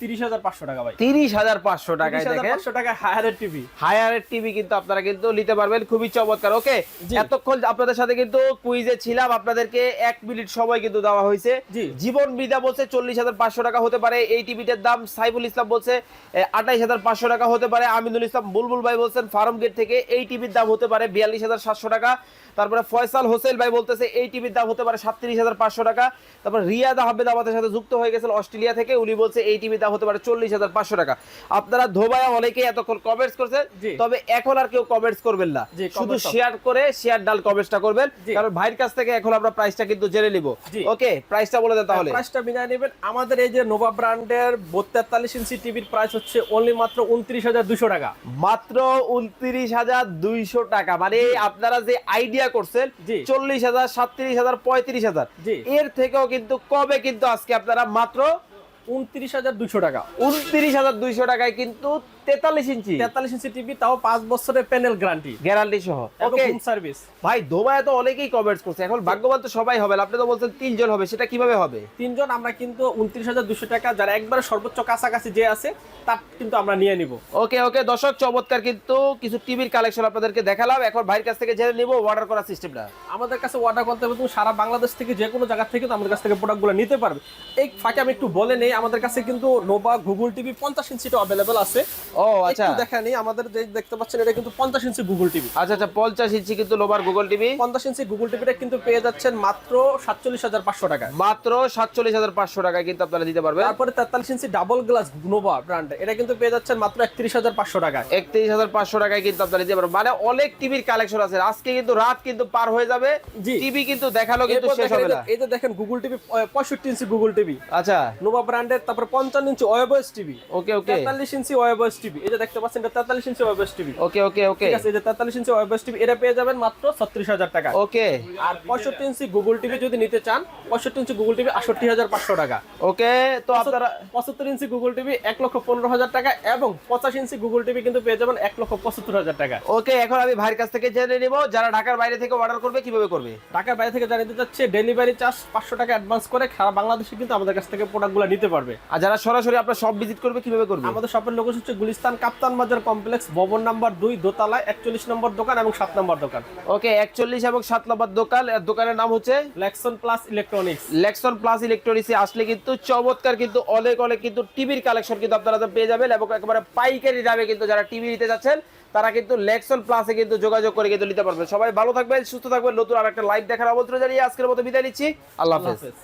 তিরিশ হাজার পাঁচশো টাকা ভাই। তিরিশ হাজার পাঁচশো টাকায় দেখেন। পাঁচশো টাকা হায়ারের টিভি হায়ারের টিভি কিন্তু আপনারা কিন্তু নিতে পারবেন। খুবই চমৎকার ওকে? এতক্ষণ আপনাদের সাথে কিন্তু কুইজে ছিলাম। আপনাদেরকে এক মিনিট সময় কিন্তু দেওয়া হয়েছে। জীবন বিদা বলছে চল্লিশ হাজার পাঁচশো টাকা হতে পারে। এই টিভিটার দাম সাইফুল ইসলাম বলছে আঠাইশ হাজার পাঁচশো টাকা হতে পারে। আমিনুল ইসলাম বুলবুল ভাই বলছেন ফার্ম গেট থেকে এই টিভির দাম হতে পারে বিয়াল্লিশ হাজার সাতশো টাকা। তারপরে ফয়সাল হোসেন ভাই বলতেছে এই টিভির দাম হতে পারে সাতত্রিশ হাজার পাঁচশো টাকা। তারপর রিয়াদ আহমেদ আমাদের সাথে যুক্ত হয়ে গেছেন অস্ট্রেলিয়া থেকে। উনি বলছে এই টিভির দাম হতে পারে চল্লিশ হাজার পাঁচশো টাকা। আপনারা ধোবায়া অনেকেই এতক্ষণ কমেন্টস করছেন তবে এখন আর কেউ কমেন্টস করবেন না। শুধু শেয়ার করে শেয়ার ডাল কমেন্টসটা করবেন। কারণ ভাইয়ের কাছ থেকে এখন আমরা প্রাইসটা কিন্তু জেনে নিব। ওকে প্রাইসটা বলে দেন তাহলে। প্রাইসটা বিনায় নেবেন। আমাদের এই যে নোভা ব্র্যান্ডের তেতাল্লিশ ইঞ্চি টিভির প্রাইস হচ্ছে অনলি মাত্র উনত্রিশ হাজার দুশো টাকা। মাত্র উনত্রিশ হাজার দুইশো টাকা। মানে আপনারা যে আইডিয়া করছেন জি। চল্লিশ হাজার সাতত্রিশ হাজার পঁয়ত্রিশ হাজার। এর থেকেও কিন্তু কবে কিন্তু আজকে আপনারা মাত্র উনত্রিশ হাজার দুইশো টাকা। উনত্রিশ হাজার দুইশো টাকায় কিন্তু তেতাল্লিশ ইঞ্চি। তেতাল্লিশ ইঞ্চি টিভি তাও পাঁচ বছরের প্যানেল গ্যারান্টি। গ্যারান্টি সহ। ওকে সার্ভিস ভাই ধোবায় তো অনেকেই কমেন্টস করছে। এখন ভাগ্যবান তো সবাই হবে। আপনি তো বলছেন তিনজন হবে সেটা কীভাবে হবে? তিনজন আমরা কিন্তু উনত্রিশ হাজার দুশো টাকা যারা একবারে সর্বোচ্চ কাছাকাছি যে আছে তার কিন্তু আমরা নিয়ে নিব। ওকে ওকে দর্শক চমৎকার কিন্তু কিছু টিভির কালেকশন আপনাদেরকে দেখালাম। এখন ভাইয়ের কাছ থেকে জেনে নিব অর্ডার করার সিস্টেমটা আমাদের কাছে অর্ডার করতে হবে তুমি সারা বাংলাদেশ থেকে যে কোনো জায়গা থেকে আমাদের কাছ থেকে প্রোডাক্টগুলো নিতে পারবে। এই ফাঁকে আমি একটু বলে নেই আমাদের কাছে কিন্তু নোভা গুগল টিভি পঞ্চাশ ইঞ্চিটা অ্যাভেলেবেল আছে। ও আচ্ছা। একটু দেখা নেই আমাদের যে দেখতে পাচ্ছেন এটা কিন্তু পঞ্চাশ ইঞ্চি গুগল টিভি আচ্ছা আচ্ছা পঞ্চাশ ইঞ্চি কিন্তু লোবার গুগল টিভি পঞ্চাশ ইঞ্চি গুগল টিভিটা কিন্তু পেয়ে যাচ্ছেন মাত্র সাতচল্লিশ হাজার পাঁচশো টাকা মাত্র সাতচল্লিশ হাজার পাঁচশো টাকায় কিন্তু আপনারা দিতে পারবেন। তারপরে তেতাল্লিশ ইঞ্চি ডাবল গ্লাস নোভা ব্র্যান্ড এটা কিন্তু পেয়ে যাচ্ছেন মাত্র একত্রিশ হাজার পাঁচশো টাকায়। একত্রিশ হাজার পাঁচশো টাকায় কিন্তু আপনারা দিতে পারবেন। মানে অনেক টিভির কালেকশন আছে। আজকে কিন্তু রাত কিন্তু পার হয়ে যাবে। টিভি কিন্তু দেখাল কিন্তু শেষ দেখেন হবে না। এই যে দেখেন গুগল টিভি পঁয়ষট্টি ইঞ্চি গুগল টিভি আচ্ছা। নোভা ব্র্যান্ডের তারপরে পঞ্চান্ন ইঞ্চি ওয়েবস টিভি ওকে ওকে তেতাল্লিশ ইঞ্চি ওয়েবস টিভি। এই যে দেখতে পাচ্ছেন এটা তেতাল্লিশ ইঞ্চি ওয়েবস টিভি। ওকে ওকে ওকে ঠিক আছে এই যে তেতাল্লিশ ইঞ্চি ওয়েবস টিভি এটা পেয়ে যাবেন মাত্র ছত্রিশ হাজার টাকা। ওকে আর পঁয়ষট্টি ইঞ্চি গুগল টিভি যদি নিতে চান পঁয়ষট্টি ইঞ্চি গুগল টিভি আটষট্টি হাজার পাঁচশো টাকা। ওকে তো আপনারা পঁচাত্তর ইঞ্চি গুগল টিভি লক্ষ টাকা এবং পঁচাশ ইঞ্চি গুগল টিভি কিন্তু পেয়ে যাবেন লক্ষ টাকা। ওকে এখন আমি ভাইয়ের কাছ থেকে জেনে নিব যারা ঢাকার বাইরে থেকে অর্ডার করবে কীভাবে করবে? ঢাকার বাইরে থেকে জানিয়ে দিতে চাচ্ছে ডেলিভারি চার্জ পাঁচশো টাকা অ্যাডভান্স করে সারা বাংলাদেশে কিন্তু আমাদের কাছ থেকে প্রোডাক্টগুলো নিতে পারবে। আর যারা সরাসরি আপনার সব ভিজিট করবে কীভাবে করবে? আমাদের শপের লোকেশন হচ্ছে গুলিস্তান কাপ্তান বাজার কমপ্লেক্স ভবন নাম্বার দুই দোতলায় একচল্লিশ নম্বর দোকান এবং সাত নম্বর দোকান। ওকে একচল্লিশ এবং সাত নম্বর দোকান। দোকানের নাম হচ্ছে? Lexon plus electronics Lexon plus ইলেকট্রনিক্সে আসলে কিন্তু চমৎকার কিন্তু অনেক অনেক কিন্তু টিভির কালেকশন কিন্তু আপনারা পেয়ে যাবেন এবং একেবারে পাইকারি দামে কিন্তু যারা টিভি নিতে যাচ্ছেন তারা কিন্তু লেক্সন প্লাসে কিন্তু যোগাযোগ করে কিন্তু নিতে পারবেন। সবাই ভালো থাকবেন সুস্থ থাকবেন। নতুন আর একটা লাইভ দেখার আমন্ত্রণ জানিয়ে আজকের মতো বিদায় নিচ্ছি। আল্লাহ হাফেজ।